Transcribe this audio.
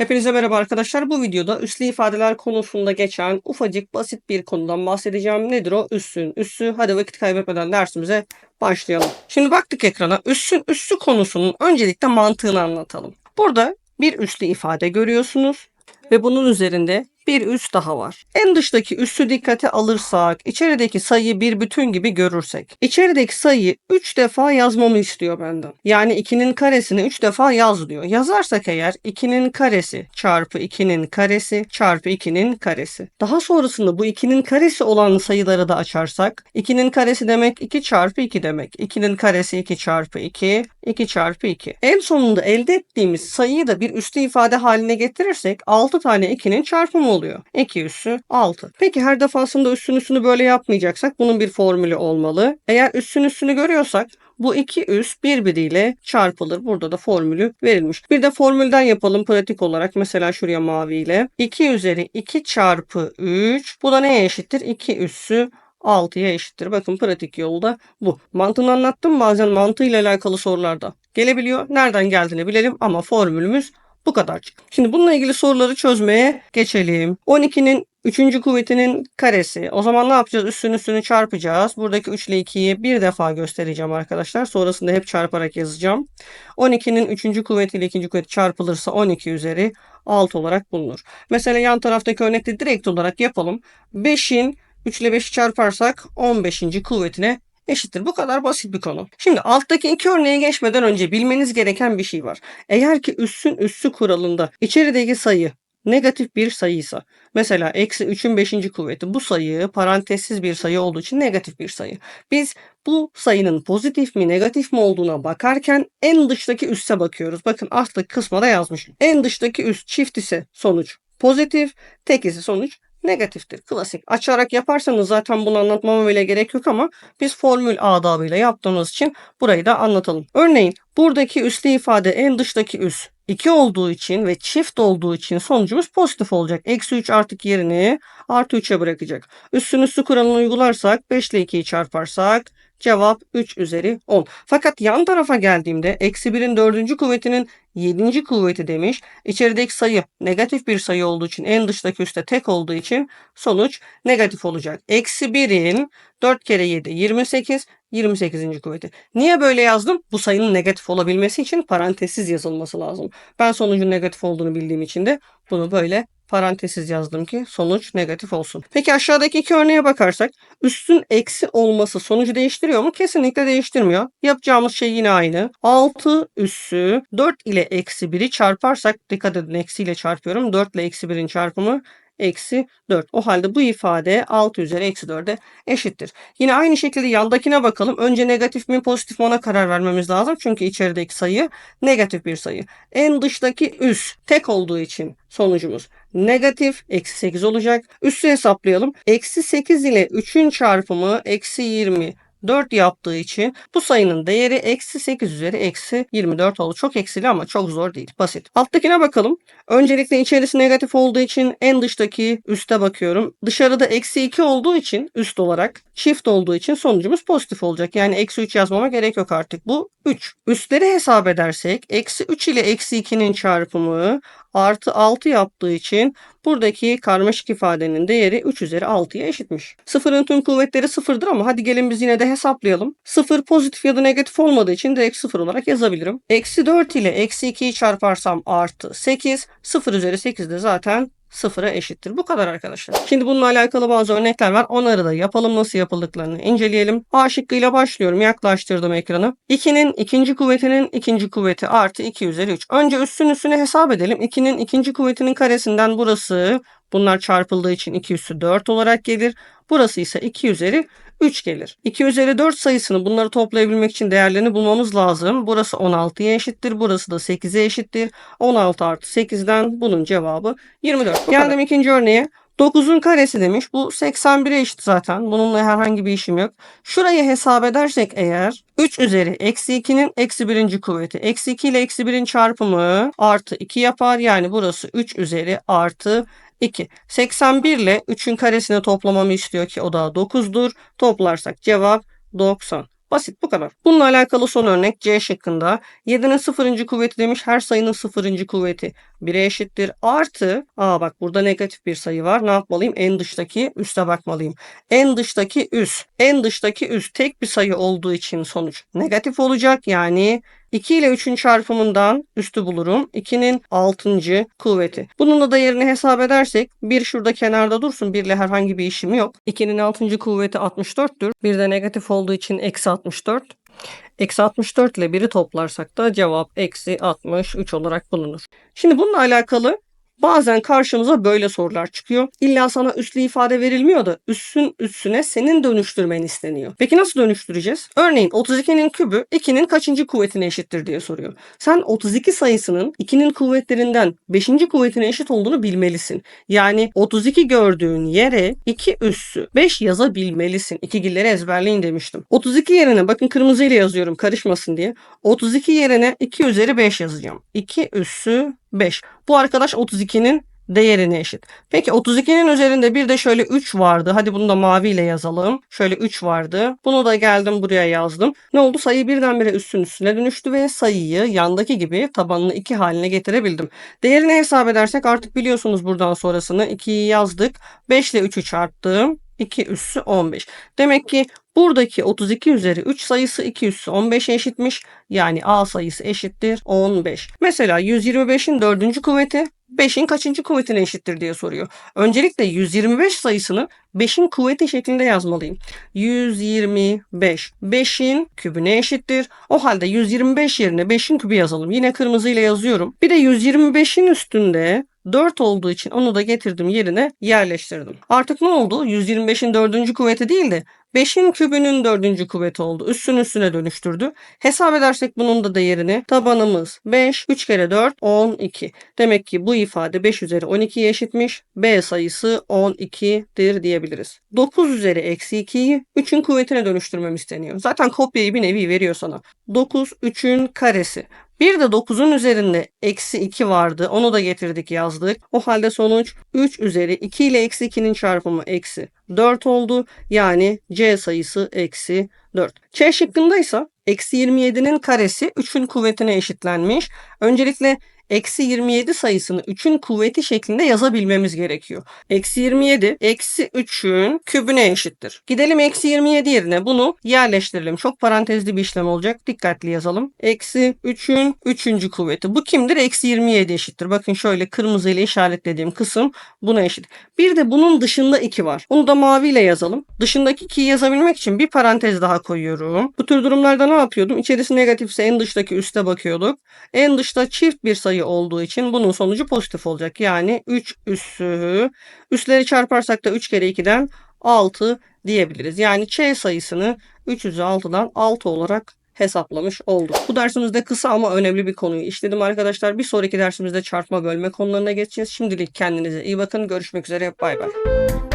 Hepinize merhaba arkadaşlar. Bu videoda üslü ifadeler konusunda geçen ufacık basit bir konudan bahsedeceğim. Nedir o? Üssün üssü. Hadi vakit kaybetmeden dersimize başlayalım. Şimdi baktık ekrana. Üssün üssü konusunun öncelikle mantığını anlatalım. Burada bir üslü ifade görüyorsunuz ve bunun üzerinde bir üs daha var. En dıştaki üssü dikkate alırsak, içerideki sayıyı bir bütün gibi görürsek, içerideki sayıyı 3 defa yazmamı istiyor benden. Yani 2'nin karesini 3 defa yaz diyor. Yazarsak eğer 2'nin karesi çarpı 2'nin karesi çarpı 2'nin karesi. Daha sonrasında bu 2'nin karesi olan sayıları da açarsak, 2'nin karesi demek 2 çarpı 2 demek. 2'nin karesi 2 çarpı 2, 2 çarpı 2. En sonunda elde ettiğimiz sayıyı da bir üstü ifade haline getirirsek 6 tane 2'nin çarpımı oluyor. 2 üssü 6. Peki her defasında üssün üssünü böyle yapmayacaksak bunun bir formülü olmalı. Eğer üssün üssünü görüyorsak bu iki üs birbiriyle çarpılır. Burada da formülü verilmiş. Bir de formülden yapalım pratik olarak. Mesela şuraya maviyle. 2 üzeri 2 çarpı 3. Bu da neye eşittir? 2 üssü 6'ya eşittir. Bakın pratik yolda bu. Mantığını anlattım. Bazen mantığıyla alakalı sorularda gelebiliyor. Nereden geldiğini bilelim ama formülümüz bu kadar. Şimdi bununla ilgili soruları çözmeye geçelim. 12'nin 3. kuvvetinin karesi. O zaman ne yapacağız? Üstünü üstünü çarpacağız. Buradaki 3 ile 2'yi bir defa göstereceğim arkadaşlar. Sonrasında hep çarparak yazacağım. 12'nin 3. kuvveti ile 2. kuvveti çarpılırsa 12 üzeri 6 olarak bulunur. Mesela yan taraftaki örnekte direkt olarak yapalım. 5'in 3 ile 5'i çarparsak 15. kuvvetine eşittir. Bu kadar basit bir konu. Şimdi alttaki iki örneğe geçmeden önce bilmeniz gereken bir şey var. Eğer ki üssün üssü kuralında içerideki sayı negatif bir sayıysa mesela eksi 3'ün 5. kuvveti bu sayı parantezsiz bir sayı olduğu için negatif bir sayı. Biz bu sayının pozitif mi negatif mi olduğuna bakarken en dıştaki üsse bakıyoruz. Bakın alttaki kısma da yazmışım. En dıştaki üst çift ise sonuç pozitif, tek ise sonuç negatiftir. Klasik. Açarak yaparsanız zaten bunu anlatmama bile gerek yok ama biz formül adabıyla yaptığımız için burayı da anlatalım. Örneğin buradaki üslü ifade en dıştaki üs 2 olduğu için ve çift olduğu için sonucumuz pozitif olacak. Eksi 3 artık yerini artı 3'e bırakacak. Üssün üssü kuralını uygularsak 5 ile 2'yi çarparsak Cevap 3 üzeri 10. Fakat yan tarafa geldiğimde eksi 1'in 4. kuvvetinin 7. kuvveti demiş. İçerideki sayı negatif bir sayı olduğu için en dıştaki üstte tek olduğu için sonuç negatif olacak. Eksi 1'in 4 kere 7 28 28. kuvveti. Niye böyle yazdım? Bu sayının negatif olabilmesi için parantezsiz yazılması lazım. Ben sonucun negatif olduğunu bildiğim için de bunu böyle parantezsiz yazdım ki sonuç negatif olsun. Peki aşağıdaki iki örneğe bakarsak üstün eksi olması sonucu değiştiriyor mu? Kesinlikle değiştirmiyor. Yapacağımız şey yine aynı. 6 üssü 4 ile eksi 1'i çarparsak dikkat edin eksiyle çarpıyorum. 4 ile eksi 1'in çarpımı eksi 4. O halde bu ifade 6 üzeri eksi 4'e eşittir. Yine aynı şekilde yandakine bakalım. Önce negatif mi pozitif mi ona karar vermemiz lazım. Çünkü içerideki sayı negatif bir sayı. En dıştaki üst tek olduğu için sonucumuz negatif eksi 8 olacak. Üssü hesaplayalım. Eksi 8 ile 3'ün çarpımı eksi 20 4 yaptığı için bu sayının değeri eksi 8 üzeri eksi 24 oldu. Çok eksili ama çok zor değil. Basit. Alttakine bakalım. Öncelikle içerisi negatif olduğu için en dıştaki üste bakıyorum. Dışarıda eksi 2 olduğu için üst olarak çift olduğu için sonucumuz pozitif olacak. Yani eksi 3 yazmama gerek yok artık. Bu 3. Üstleri hesap edersek eksi 3 ile eksi 2'nin çarpımı artı 6 yaptığı için buradaki karmaşık ifadenin değeri 3 üzeri 6'ya eşitmiş. Sıfırın tüm kuvvetleri sıfırdır ama hadi gelin biz yine de hesaplayalım. Sıfır pozitif ya da negatif olmadığı için direkt sıfır olarak yazabilirim. Eksi 4 ile eksi 2'yi çarparsam artı 8. 0 üzeri 8 de zaten sıfıra eşittir. Bu kadar arkadaşlar. Şimdi bununla alakalı bazı örnekler var. Onları da yapalım. Nasıl yapıldıklarını inceleyelim. A şıkkıyla başlıyorum. Yaklaştırdım ekranı. 2'nin ikinci kuvvetinin ikinci kuvveti artı 2 üzeri 3. Önce üstün üstüne hesap edelim. 2'nin ikinci kuvvetinin karesinden burası Bunlar çarpıldığı için 2 üssü 4 olarak gelir. Burası ise 2 üzeri 3 gelir. 2 üzeri 4 sayısını bunları toplayabilmek için değerlerini bulmamız lazım. Burası 16'ya eşittir. Burası da 8'e eşittir. 16 artı 8'den bunun cevabı 24. Bu Geldim kadar. ikinci örneğe. 9'un karesi demiş. Bu 81'e eşit zaten. Bununla herhangi bir işim yok. Şurayı hesap edersek eğer 3 üzeri eksi 2'nin eksi 1. kuvveti. Eksi 2 ile eksi 1'in çarpımı artı 2 yapar. Yani burası 3 üzeri artı 2. 81 ile 3'ün karesini toplamamı istiyor ki o da 9'dur. Toplarsak cevap 90. Basit bu kadar. Bununla alakalı son örnek C şıkkında 7'nin 0. kuvveti demiş. Her sayının 0. kuvveti 1'e eşittir. Artı aa bak burada negatif bir sayı var. Ne yapmalıyım? En dıştaki üste bakmalıyım. En dıştaki üst. En dıştaki üst tek bir sayı olduğu için sonuç negatif olacak. Yani 2 ile 3'ün çarpımından üstü bulurum. 2'nin 6. kuvveti. Bunun da değerini hesap edersek 1 şurada kenarda dursun. 1 ile herhangi bir işim yok. 2'nin 6. kuvveti 64'tür. Bir de negatif olduğu için eksi 64. Eksi 64 ile 1'i toplarsak da cevap eksi 63 olarak bulunur. Şimdi bununla alakalı Bazen karşımıza böyle sorular çıkıyor. İlla sana üslü ifade verilmiyor da üssün üssüne senin dönüştürmen isteniyor. Peki nasıl dönüştüreceğiz? Örneğin 32'nin kübü 2'nin kaçıncı kuvvetine eşittir diye soruyor. Sen 32 sayısının 2'nin kuvvetlerinden 5. kuvvetine eşit olduğunu bilmelisin. Yani 32 gördüğün yere 2 üssü 5 yazabilmelisin. İkigilleri ezberleyin demiştim. 32 yerine bakın kırmızı ile yazıyorum karışmasın diye. 32 yerine 2 üzeri 5 yazacağım. 2 üssü 5. Bu arkadaş 32'nin değerine eşit. Peki 32'nin üzerinde bir de şöyle 3 vardı. Hadi bunu da maviyle yazalım. Şöyle 3 vardı. Bunu da geldim buraya yazdım. Ne oldu? Sayı birdenbire üstün üstüne dönüştü ve sayıyı yandaki gibi tabanını 2 haline getirebildim. Değerini hesap edersek artık biliyorsunuz buradan sonrasını 2'yi yazdık. 5 ile 3'ü çarptım. 2 üssü 15. Demek ki buradaki 32 üzeri 3 sayısı 2 üssü 15'e eşitmiş. Yani A sayısı eşittir 15. Mesela 125'in 4. kuvveti 5'in kaçıncı kuvvetine eşittir diye soruyor. Öncelikle 125 sayısını 5'in kuvveti şeklinde yazmalıyım. 125. 5'in kübüne eşittir. O halde 125 yerine 5'in kübü yazalım. Yine kırmızı ile yazıyorum. Bir de 125'in üstünde 4 olduğu için onu da getirdim yerine yerleştirdim. Artık ne oldu? 125'in 4. kuvveti değil de 5'in kübünün 4. kuvveti oldu. Üstün üstüne dönüştürdü. Hesap edersek bunun da değerini tabanımız 5, 3 kere 4, 12. Demek ki bu ifade 5 üzeri 12'ye eşitmiş. B sayısı 12'dir diyebiliriz. 9 üzeri eksi 2'yi 3'ün kuvvetine dönüştürmem isteniyor. Zaten kopyayı bir nevi veriyor sana. 9 3'ün karesi. Bir de 9'un üzerinde eksi 2 vardı. Onu da getirdik yazdık. O halde sonuç 3 üzeri 2 ile eksi 2'nin çarpımı eksi 4 oldu. Yani C sayısı eksi 4. Ç şıkkındaysa eksi 27'nin karesi 3'ün kuvvetine eşitlenmiş. Öncelikle eksi 27 sayısını 3'ün kuvveti şeklinde yazabilmemiz gerekiyor. Eksi 27 eksi 3'ün kübüne eşittir. Gidelim eksi 27 yerine bunu yerleştirelim. Çok parantezli bir işlem olacak. Dikkatli yazalım. Eksi 3'ün 3. kuvveti. Bu kimdir? Eksi 27 eşittir. Bakın şöyle kırmızı ile işaretlediğim kısım buna eşit. Bir de bunun dışında 2 var. Onu da maviyle yazalım. Dışındaki 2'yi yazabilmek için bir parantez daha koyuyorum. Bu tür durumlarda ne yapıyordum? İçerisi negatifse en dıştaki üste bakıyorduk. En dışta çift bir sayı olduğu için bunun sonucu pozitif olacak. Yani 3 üssü. Üsleri çarparsak da 3 kere 2'den 6 diyebiliriz. Yani Ç sayısını 3 üzeri 6'dan 6 olarak hesaplamış olduk. Bu dersimizde kısa ama önemli bir konuyu işledim arkadaşlar. Bir sonraki dersimizde çarpma bölme konularına geçeceğiz. Şimdilik kendinize iyi bakın. Görüşmek üzere. Bay bay.